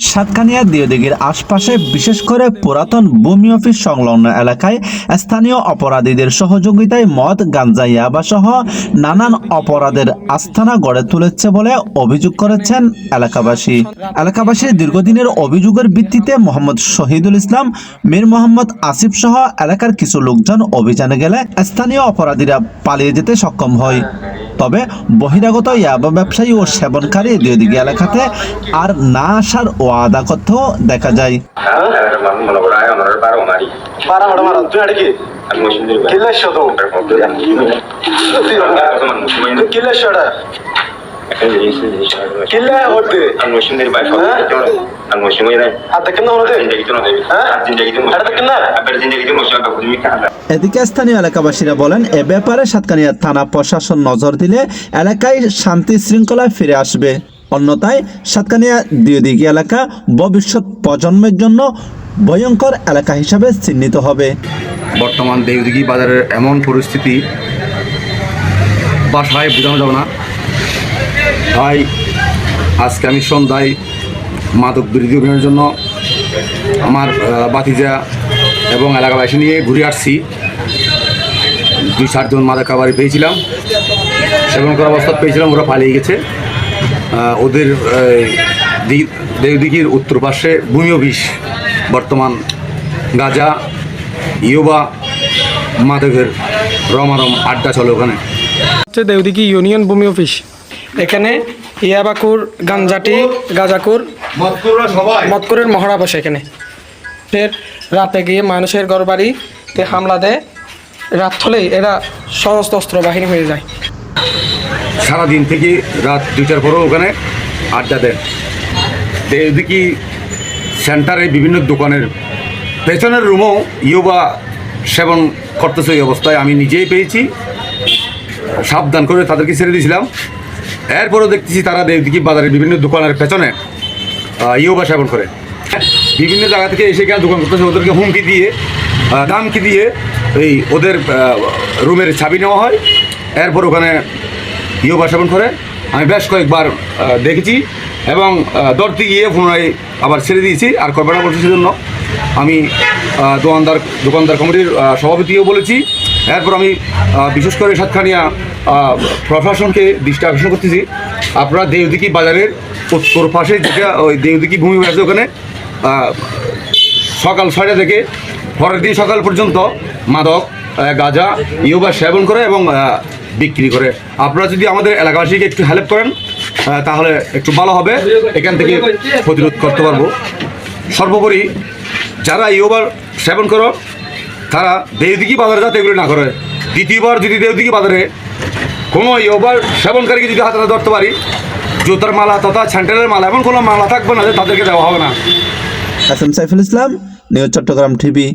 সাতকানিয়া আশপাশে বিশেষ করে পুরাতন ভূমি অফিস সংলগ্ন এলাকায় স্থানীয় অপরাধীদের সহযোগিতায় মদ, গাঞ্জা ইয়াবা সহ নানান অপরাধের আস্থানা গড়ে তুলেছে বলে অভিযোগ করেছেন এলাকাবাসী। এলাকাবাসীর দীর্ঘদিনের অভিযোগের ভিত্তিতে মোহাম্মদ শহীদুল ইসলাম, মীর মোহাম্মদ আসিফ সহ এলাকার কিছু লোকজন অভিযানে গেলে স্থানীয় অপরাধীরা পালিয়ে যেতে সক্ষম হয়। তবে বহিরাগত ইয়াবা ব্যবসায়ী ও সেবনকারী দুই দিকে এলাকাতে আর না আসার ওয়াদা করতেও দেখা যায়। এদিকে স্থানীয় এলাকাবাসীরা বলেন এ ব্যাপারে সাতকানিয়া থানা প্রশাসন নজর দিলে এলাকায় শান্তি শৃঙ্খলা ফিরে আসবে। অন্যথায় সাতকানিয়া দিওদিঘি এলাকা ভবিষ্যৎ প্রজন্মের জন্য ভয়ঙ্কর এলাকা হিসাবে চিহ্নিত হবে। বর্তমান দেউদিঘি বাজারের এমন পরিস্থিতি বাসায় বোঝানো যাবে না। তাই আজকে আমি সন্ধ্যায় মাদক বিরোধী অভিযানের জন্য আমার বাতিজা এবং এলাকাবাসী নিয়ে ঘুরে আসছি। দুই চারজন মাদক খাবারে পেয়েছিলাম। সেবন করা অবস্থা পেয়েছিলাম ওরা পালিয়ে গেছে। ওদের আহ, দি- দেউদিঘির উত্তর পাশে ভূমি অফিস বর্তমান গাজা ইয়োবা মাদকের রমারম আড্ডা চলে ওখানে। দেউদিঘি ইউনিয়ন ভূমি অফিস। এখানে ইয়াবাকুর গাঞ্জাটি গাজাকুর মতকুরের মহড়া বসে এখানে। ফের রাতে গিয়ে মানুষের ঘর বাড়িতে হামলা দেয়। রাত হলেই এরা সশস্ত্র অস্ত্র বাহিনী হয়ে যায়। সারাদিন থেকে রাত দুইটার পরও ওখানে আড্ডা দেন এদিকে সেন্টারে বিভিন্ন দোকানের পেছনের রুমও ইয়োবা সেবন করতেছে এই অবস্থায়। আমি নিজেই পেয়েছি। সাবধান করে তাদেরকে ছেড়ে দিয়েছিলাম। এরপরও দেখতেছি তারা দেবদিকি বাজারের বিভিন্ন দোকানের পেছনে ইয়োবা সেবন করে। বিভিন্ন জায়গা থেকে এসে কেন দোকান করতেছে, ওদেরকে হুমকি দিয়ে দামকি দিয়ে এই ওদের রুমের চাবি নেওয়া হয়। এরপর ওখানে ইয়োবা সেবন করে। আমি বেশ কয়েকবার দেখেছি এবং দৌড়তে গিয়ে পুনরায় আবার ছেড়ে দিয়েছি, আর করবে বলছি সেজন্য আমি দোকানদার দোকানদার কমিটির সভাপতিও বলেছি। এরপর আমি বিশেষ করে সাতখানিয়া প্রশাসনকে দৃষ্টি আকর্ষণ করতেছি। আপনারা দেবদিকি বাজারের উত্তর পাশে যেটা, ওই দেবদিকি ভূমি আছে ওখানে সকাল ছয়টা থেকে পরের দিন সকাল পর্যন্ত মাদক গাঁজা ইয়োবা সেবন করে এবং বিক্রি করে। আপনারা যদি আমাদের এলাকাবাসীকে একটু হেল্প করেন তাহলে একটু ভালো হবে। এখান থেকে প্রতিরোধ করতে পারব। সর্বোপরি যারা ইয়োবার সেবন করো তারা দেবদিকি বাজারে যাতে এগুলি না করে। দ্বিতীয়বার যদি দেবদিকি বাজারে কোনো ইয়োবার সেবনকারীকে যদি হাতে ধরতে পারি, জুতার মালা তথা স্যান্ডেলের মালা, এমন কোনো মালা থাকবে না যে তাদেরকে দেওয়া হবে না। S M Saiful Islam, news Chattogram TV.